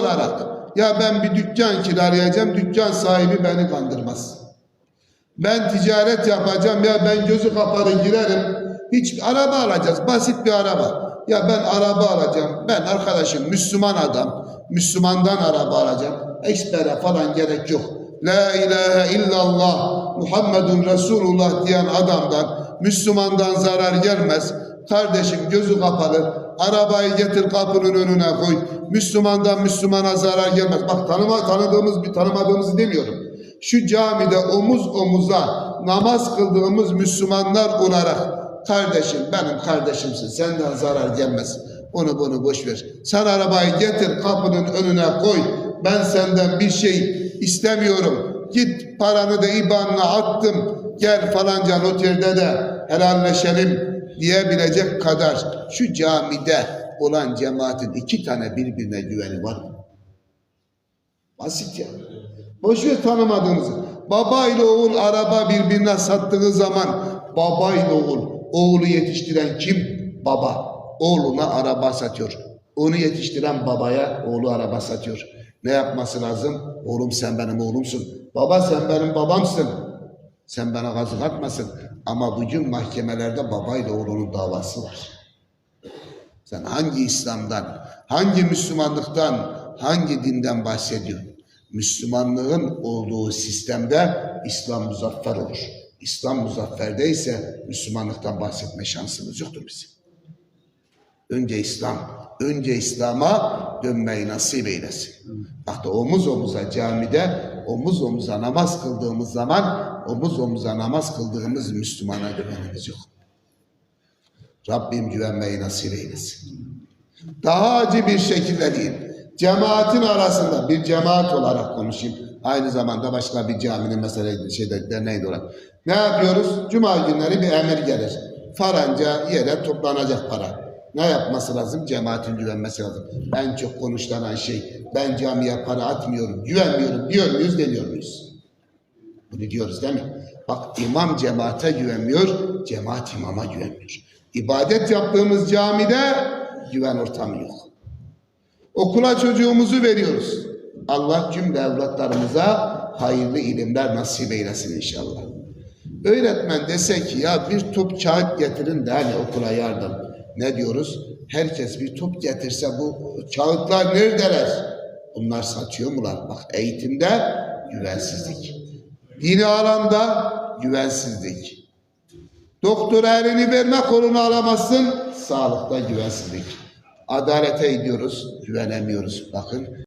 olarak ya ben bir dükkan kiralayacağım, dükkan sahibi beni kandırmaz. Ben ticaret yapacağım ya ben gözü kapalı girerim. Hiç araba alacağız, basit bir araba. Ya ben araba alacağım. Ben arkadaşım Müslüman adam. Müslümandan araba alacağım. Ekspere falan gerek yok. La ilahe illallah Muhammedun Resulullah diyen adamdan Müslümandan zarar gelmez. Kardeşim gözü kapalı. Arabayı getir kapının önüne koy. Müslümandan Müslümana zarar gelmez. Bak tanıma, tanıdığımız bir tanımadığımızı demiyorum. Şu camide omuz omuza namaz kıldığımız Müslümanlar olarak kardeşim benim kardeşimsin senden zarar gelmez. Onu bunu boş ver. Sen arabayı getir kapının önüne koy. Ben senden bir şey istemiyorum. Git paranı da IBAN'ına attım. Gel falanca noterde de helalleşelim diyebilecek kadar şu camide olan cemaatin iki tane birbirine güveni var mı? Basit ya. Boş ver tanımadığınızı. Baba ile oğul araba birbirine sattığı zaman baba ile oğul, oğlu yetiştiren kim? Baba. Oğluna araba satıyor. Onu yetiştiren babaya oğlu araba satıyor. Ne yapması lazım? Oğlum sen benim oğlumsun. Baba sen benim babamsın. Sen bana kazık atmasın. Ama bugün mahkemelerde babayla oğlunun davası var. Sen hangi İslam'dan, hangi Müslümanlıktan, hangi dinden bahsediyorsun? Müslümanlığın olduğu sistemde İslam muzaffer olur. İslam muzafferde Müslümanlıktan bahsetme şansımız yoktur bizim. Önce İslam, önce İslam'a dönmeyi nasip eylesin. Bak da omuz omuza camide, omuz omuza namaz kıldığımız zaman, omuz omuza namaz kıldığımız Müslümana güvenimiz yok. Rabbim güvenmeyi nasip eylesin. Daha acı bir şekilde değil. Cemaatin arasında bir cemaat olarak konuşayım. Aynı zamanda başka bir caminin mesela şeyde derneği olarak. Ne yapıyoruz? Cuma günleri bir emir gelir. Faranca yere toplanacak para. Ne yapması lazım? Cemaatin güvenmesi lazım. En çok konuşulan şey ben camiye para atmıyorum, güvenmiyorum diyor muyuz, demiyor muyuz? Bunu diyoruz değil mi? Bak imam cemaate güvenmiyor, cemaat imama güvenmiyor. İbadet yaptığımız camide güven ortamı yok. Okula çocuğumuzu veriyoruz. Allah cümle evlatlarımıza hayırlı ilimler nasip eylesin inşallah. Öğretmen dese ki ya bir top kağıt getirin de hani okula yardım. Ne diyoruz? Herkes bir top getirse bu kağıtlar neredeler? Bunlar satıyor mular? Bak eğitimde güvensizlik. Dini alanda güvensizlik. Doktora elini verme kolunu alamazsın. Sağlıkta güvensizlik. Adalete gidiyoruz, güvenemiyoruz. Bakın